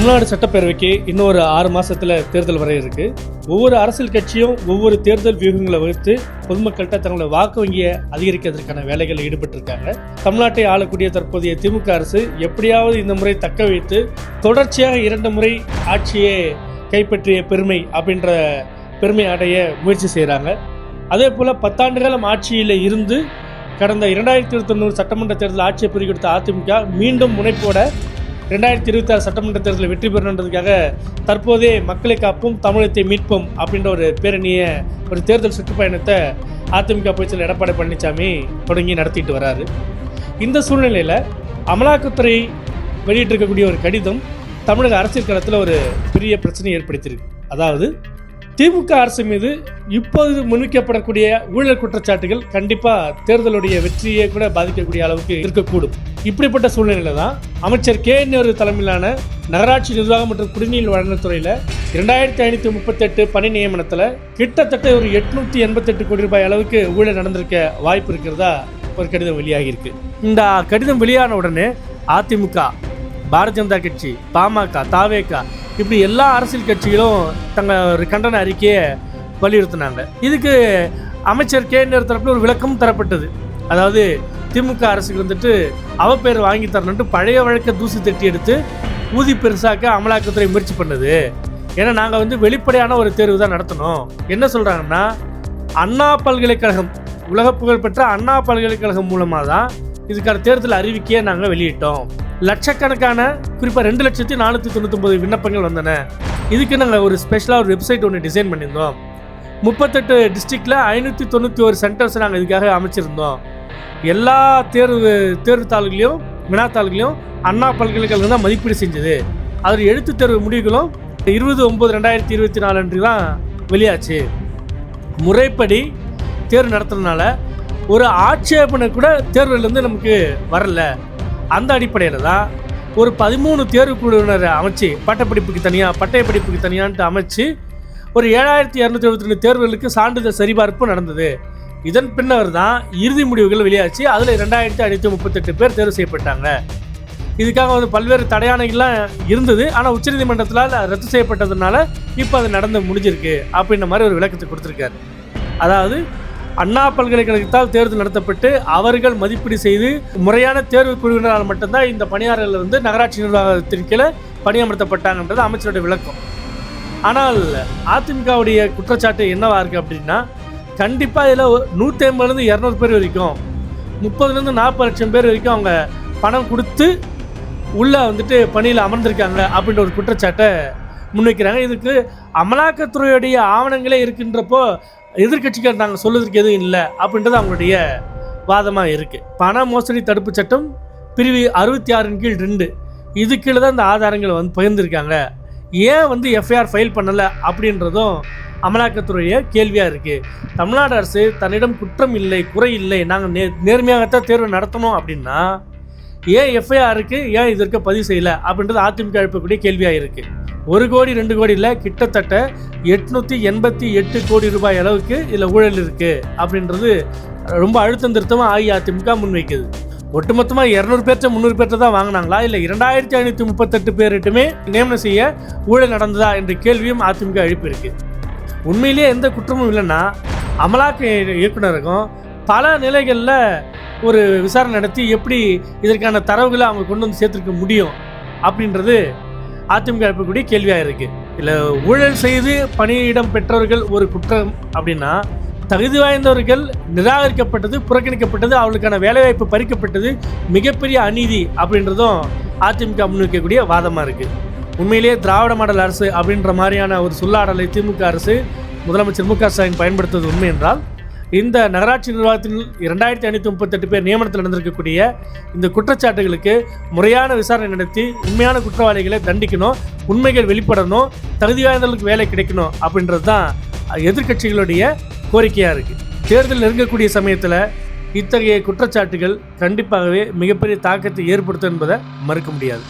தமிழ்நாடு சட்டப்பேரவைக்கு இன்னும் ஒரு ஆறு மாசத்துல தேர்தல் வர இருக்கு. ஒவ்வொரு அரசியல் கட்சியும் ஒவ்வொரு தேர்தல் வியூகங்களை வகுத்து பொதுமக்கள்கிட்ட தங்களோட வாக்கு வங்கியை அதிகரிக்கிறதுக்கான வேலைகளில் ஈடுபட்டிருக்காங்க. தமிழ்நாட்டை ஆளக்கூடிய தற்போதைய திமுக அரசு எப்படியாவது இந்த முறை தக்க வைத்து தொடர்ச்சியாக இரண்டு முறை ஆட்சியை கைப்பற்றிய பெருமை அப்படின்ற பெருமை அடைய முயற்சி செய்கிறாங்க அதே போல் பத்தாண்டு காலம் ஆட்சியில் இருந்து கடந்த இரண்டாயிரத்தி இருபத்தொன்னூறு சட்டமன்ற தேர்தல் ஆட்சியை பிரிக்கெடுத்த அதிமுக மீண்டும் முனைப்போட ரெண்டாயிரத்தி இருபத்தி ஆறு சட்டமன்ற தேர்தலில் வெற்றி பெறணுன்றதுக்காக தற்போதே மக்களை காப்போம் தமிழகத்தை மீட்போம் அப்படின்ற ஒரு பேரணியை ஒரு தேர்தல் சுற்றுப்பயணத்தை அதிமுக பொதுச்செயலர் எடப்பாடி பழனிசாமி தொடங்கி நடத்திட்டு வராரு. இந்த சூழ்நிலையில் அமலாக்கத்துறை வெளியிட்டிருக்கக்கூடிய ஒரு கடிதம் தமிழக அரசியல் களத்தில் ஒரு பெரிய பிரச்சனையை ஏற்படுத்தியிருக்கு. அதாவது திமுக அரசு மீது இப்போது முன்வைக்கப்படக்கூடிய ஊழல் குற்றச்சாட்டுகள் கண்டிப்பாக தேர்தலுடைய வெற்றியை கூட பாதிக்கக்கூடிய அளவுக்கு இருக்கக்கூடும். இப்படிப்பட்ட சூழ்நிலையில தான் அமைச்சர் கே நேரு தலைமையிலான நகராட்சி நிர்வாகம் மற்றும் குடிநீர் வழங்கல் இரண்டாயிரத்தி ஐநூற்றி முப்பத்தெட்டு பணி நியமனத்தில் கிட்டத்தட்ட ஒரு எட்நூற்றி எண்பத்தெட்டு கோடி ரூபாய் அளவுக்கு ஊழல் நடந்திருக்க வாய்ப்பு இருக்கிறதா ஒரு கடிதம் வெளியாகியிருக்கு. இந்த கடிதம் வெளியான உடனே அதிமுக பாரதிய ஜனதா கட்சி பாமக தாவேகா இப்படி எல்லா அரசியல் கட்சிகளும் தங்கள் ஒரு கண்டன அறிக்கையை வலியுறுத்தினாங்க. இதுக்கு அமைச்சர் கே. தரப்பில் ஒரு விளக்கம் தரப்பட்டது. அதாவது திமுக அரசுக்கு வந்துட்டு அவ பேர் வாங்கி தரணுன்ட்டு பழைய வழக்கை தூசி தட்டி எடுத்து ஊதி பெருசாக்க அமலாக்கத்துறை முயற்சி பண்ணுது. ஏன்னா நாங்கள் வந்து வெளிப்படையான ஒரு தேர்வு தான் நடத்தணும். என்ன சொல்கிறாங்கன்னா அண்ணா பல்கலைக்கழகம் உலக புகழ்பெற்ற அண்ணா பல்கலைக்கழகம் மூலமாக தான் இதுக்கான தேர்தல் அறிவிக்கையை நாங்கள் வெளியிட்டோம். லட்சக்கணக்கான குறிப்பாக ரெண்டு லட்சத்தி நானூற்றி தொண்ணூத்தொம்பது விண்ணப்பங்கள் வந்தன. இதுக்கு நாங்கள் ஒரு ஸ்பெஷலாக ஒரு வெப்சைட் ஒன்று டிசைன் பண்ணியிருந்தோம். முப்பத்தெட்டு டிஸ்ட்ரிக்டில் ஐநூற்றி தொண்ணூற்றி ஒரு சென்டர்ஸ் நாங்கள் இதுக்காக அமைச்சிருந்தோம். எல்லா தேர்வு தேர்வு தாள்களையும் வினாத்தாள்களையும் அண்ணா பல்கலைக்கழகம் தான் மதிப்பீடு செஞ்சது. அதில் எழுத்து தேர்வு முடிவுகளும் இருபது ஒம்பது ரெண்டாயிரத்தி இருபத்தி நாலு அன்று தான் வெளியாச்சு. முறைப்படி தேர்வு நடத்துறதுனால ஒரு ஆட்சேபனை கூட தேர்வுலேருந்து நமக்கு வரல. அந்த அடிப்படையில் தான் ஒரு பதிமூணு தேர்வு குழுவினரை அமைச்சு பட்டப்படிப்புக்கு தனியாக பட்டய படிப்புக்கு தனியான்ட்டு அமைச்சு ஒரு ஏழாயிரத்தி இரநூத்தி எழுபத்தி ரெண்டு தேர்வுகளுக்கு சான்றிதழ் சரிபார்ப்பு நடந்தது. இதன் பின்னர் தான் இறுதி முடிவுகள் வெளியாச்சு. அதில் ரெண்டாயிரத்தி ஐநூற்றி முப்பத்தெட்டு பேர் தேர்வு செய்யப்பட்டாங்க. இதுக்காக வந்து பல்வேறு தடையானைகள்லாம் இருந்தது. ஆனால் உச்சநீதிமன்றத்தில் ரத்து செய்யப்பட்டதுனால இப்போ அது நடந்து முடிஞ்சிருக்கு. அப்படின்ற மாதிரி ஒரு விளக்கத்தை கொடுத்துருக்காரு. அதாவது அண்ணா பல்கலைக்கழகத்தால் தேர்தல் நடத்தப்பட்டு அவர்கள் மதிப்பீடு செய்து முறையான தேர்வு குழுவினரால் மட்டும்தான் இந்த பணியாளர்கள் வந்து நகராட்சி நிர்வாகத்தின் கீழே பணியமர்த்தப்பட்டாங்கன்றது அமைச்சருடைய விளக்கம். ஆனால் அதிமுகவுடைய குற்றச்சாட்டு என்னவா இருக்குது அப்படின்னா கண்டிப்பாக இதில் நூற்றி ஐம்பதுலேருந்து இரநூறு பேர் வரைக்கும் முப்பதுலேருந்து நாற்பது லட்சம் பேர் வரைக்கும் அவங்க பணம் கொடுத்து உள்ளே வந்துட்டு பணியில் அமர்ந்திருக்காங்க அப்படின்ற ஒரு குற்றச்சாட்டை முன்வைக்கிறாங்க. இதுக்கு அமலாக்கத்துறையுடைய ஆவணங்களே இருக்கின்றப்போ எதிர்கட்சிகள் நாங்கள் சொல்லுவதற்கு எதுவும் இல்லை அப்படின்றது அவங்களுடைய வாதமாக இருக்குது பண மோசடி தடுப்பு சட்டம் பிரிவு அறுபத்தி ஆறின் கீழ் ரெண்டு. இது கீழே தான் இந்த ஆதாரங்களை வந்து பகிர்ந்துருக்காங்க. ஏன் வந்து எஃப்ஐஆர் ஃபைல் பண்ணலை அப்படின்றதும் அமலாக்கத்துறைய கேள்வியாக இருக்குது தமிழ்நாடு அரசு தன்னிடம் குற்றம் இல்லை குறை இல்லை நாங்கள் நே நேர்மையாகத்தான் தேர்வு நடத்தணும் அப்படின்னா ஏன் எஃப்ஐஆருக்கு ஏன் இதற்கு பதிவு செய்யலை அப்படின்றது அதிமுக எழுப்பக்கூடிய கேள்வியாக இருக்குது ஒரு கோடி ரெண்டு கோடி இல்லை கிட்டத்தட்ட எட்நூற்றி எண்பத்தி எட்டு கோடி ரூபாய் அளவுக்கு இதில் ஊழல் இருக்குது அப்படின்றது ரொம்ப அழுத்தம் திருத்தமாக அஇஅதிமுக முன்வைக்குது. ஒட்டுமொத்தமாக இரநூறு பேர்த்த முந்நூறு பேர்த்த தான் வாங்கினாங்களா? இல்லை இரண்டாயிரத்தி ஐநூற்றி முப்பத்தெட்டு பேர்கிட்டுமே நியமனம் செய்ய ஊழல் நடந்ததா என்ற கேள்வியும் அதிமுக எழுப்பியிருக்கு உண்மையிலேயே எந்த குற்றமும் இல்லைன்னா அமலாக்க இயக்குனருக்கும் பல நிலைகளில் ஒரு விசாரணை நடத்தி எப்படி இதற்கான தரவுகளை அவங்க கொண்டு வந்து சேர்த்துருக்க முடியும்? அப்படின்றது அதிமுக எழுப்பக்கூடிய கேள்வியாக இருக்குது இல்லை ஊழல் செய்து பணியிடம் பெற்றவர்கள் ஒரு குற்றம் அப்படின்னா தகுதி வாய்ந்தவர்கள் நிராகரிக்கப்பட்டது புறக்கணிக்கப்பட்டது அவர்களுக்கான வேலைவாய்ப்பு பறிக்கப்பட்டது மிகப்பெரிய அநீதி அப்படின்றதும் அதிமுக முன்வைக்கக்கூடிய வாதமாக இருக்குது உண்மையிலேயே திராவிட மாடல் அரசு அப்படின்ற மாதிரியான ஒரு சொல்லாடலை திமுக அரசு முதலமைச்சர் மு க ஸ்டாலின் பயன்படுத்துவது உண்மை என்றால் இந்த நகராட்சி நிர்வாகத்தில் இரண்டாயிரத்தி ஐநூற்றி முப்பத்தெட்டு பேர் நியமனத்தில் நடந்திருக்கக்கூடிய இந்த குற்றச்சாட்டுகளுக்கு முறையான விசாரணை நடத்தி உண்மையான குற்றவாளிகளை தண்டிக்கணும் உண்மைகள் வெளிப்படணும் தகுதி வாய்ந்தவர்களுக்கு வேலை கிடைக்கணும் அப்படின்றது தான் எதிர்க்கட்சிகளுடைய கோரிக்கையாக இருக்குது தேர்தல் நெருங்கக்கூடிய சமயத்தில் இத்தகைய குற்றச்சாட்டுகள் கண்டிப்பாகவே மிகப்பெரிய தாக்கத்தை ஏற்படுத்தும் என்பதை மறுக்க முடியாது.